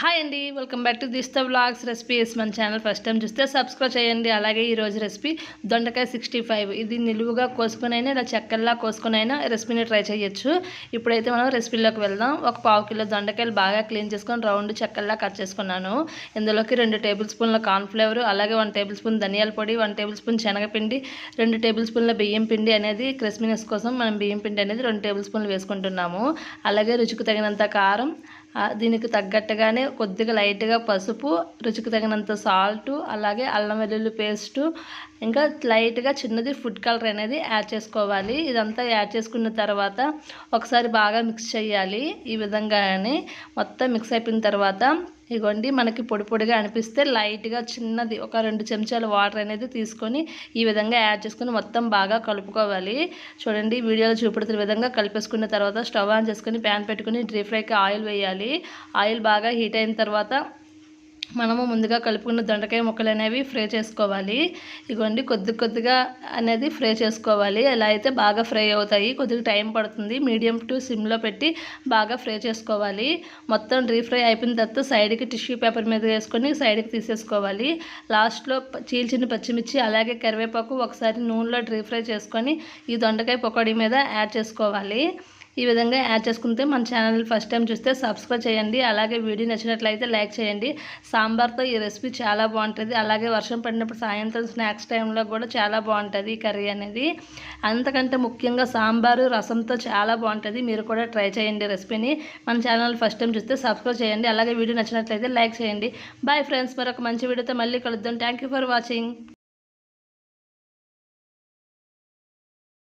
Hi అండి welcome back to this blogs recipes మన channel first time చూస్తే subscribe చేయండి. అలాగే ఈరోజు రెసిపీ దొండకాయ సిక్స్టీ ఫైవ్ ఇది నిలువుగా కోసుకునైనా ఇలా చెక్కల్లా కోసుకునైనా రెసిపీని ట్రై చేయొచ్చు. ఇప్పుడైతే మనం రెసిపీలోకి వెళ్దాం. ఒక పావు కిలో దొండకాయలు బాగా క్లీన్ చేసుకొని రౌండ్ చెక్కల్లా కట్ చేసుకున్నాను. ఇందులోకి రెండు టేబుల్ స్పూన్ల కార్న్ఫ్లేవర్ అలాగే వన్ టేబుల్ స్పూన్ ధనియాల పొడి వన్ టేబుల్ స్పూన్ శనగపిండి రెండు టేబుల్ స్పూన్ల బియ్యం పిండి అనేది క్రిస్మినెస్ కోసం మనం బియ్యం పిండి అనేది రెండు టేబుల్ స్పూన్లు వేసుకుంటున్నాము. అలాగే రుచికి తగినంత కారం దీనికి తగ్గట్టుగానే కొద్దిగా లైట్గా పసుపు రుచికి తగినంత సాల్ట్ అలాగే అల్లం వెల్లుల్లి పేస్టు ఇంకా లైట్గా చిన్నది ఫుడ్ కలర్ అనేది యాడ్ చేసుకోవాలి. ఇదంతా యాడ్ చేసుకున్న తర్వాత ఒకసారి బాగా మిక్స్ చేయాలి. ఈ విధంగానే మొత్తం మిక్స్ అయిపోయిన తర్వాత ఇగోండి మనకి పొడి పొడిగా అనిపిస్తే లైట్గా చిన్నది ఒక రెండు చెంచాల వాటర్ అనేది తీసుకొని ఈ విధంగా యాడ్ చేసుకొని మొత్తం బాగా కలుపుకోవాలి. చూడండి వీడియోలో చూపెడుతున్న విధంగా కలిపేసుకున్న తర్వాత స్టవ్ ఆన్ చేసుకొని ప్యాన్ పెట్టుకొని డ్రీ ఫ్రైకి ఆయిల్ వేయాలి. ఆయిల్ బాగా హీట్ అయిన తర్వాత మనము ముందుగా కలుపుకున్న దొండకాయ ముక్కలు అనేవి ఫ్రై చేసుకోవాలి. ఇగోండి కొద్ది కొద్దిగా అనేది ఫ్రై చేసుకోవాలి. ఎలా అయితే బాగా ఫ్రై అవుతాయి కొద్దిగా టైం పడుతుంది మీడియం టు సిమ్లో పెట్టి బాగా ఫ్రై చేసుకోవాలి. మొత్తం రీఫ్రై ఫ్రై అయిపోయిన తర్వాత సైడ్కి టిష్యూ పేపర్ మీద వేసుకొని సైడ్కి తీసేసుకోవాలి. లాస్ట్లో చీల్చిన పచ్చిమిర్చి అలాగే కరివేపాకు ఒకసారి నూనెలో డ్రీ ఫ్రై చేసుకొని ఈ దొండకాయ పకోడీ మీద యాడ్ చేసుకోవాలి. ఈ విధంగా యాడ్ చేసుకుంటే మన ఛానల్ ఫస్ట్ టైం చూస్తే సబ్స్క్రైబ్ చేయండి. అలాగే వీడియో నచ్చినట్లయితే లైక్ చేయండి. సాంబార్తో ఈ రెసిపీ చాలా బాగుంటుంది. అలాగే వర్షం పడినప్పుడు సాయంత్రం స్నాక్స్ టైంలో కూడా చాలా బాగుంటుంది ఈ కర్రీ అనేది. అంతకంటే ముఖ్యంగా సాంబారు రసంతో చాలా బాగుంటుంది. మీరు కూడా ట్రై చేయండి రెసిపీని. మన ఛానల్ ఫస్ట్ టైం చూస్తే సబ్స్క్రైబ్ చేయండి. అలాగే వీడియో నచ్చినట్లయితే లైక్ చేయండి. బాయ్ ఫ్రెండ్స్ మరొక మంచి వీడియోతో మళ్ళీ కలుద్దాం. Thank you for watching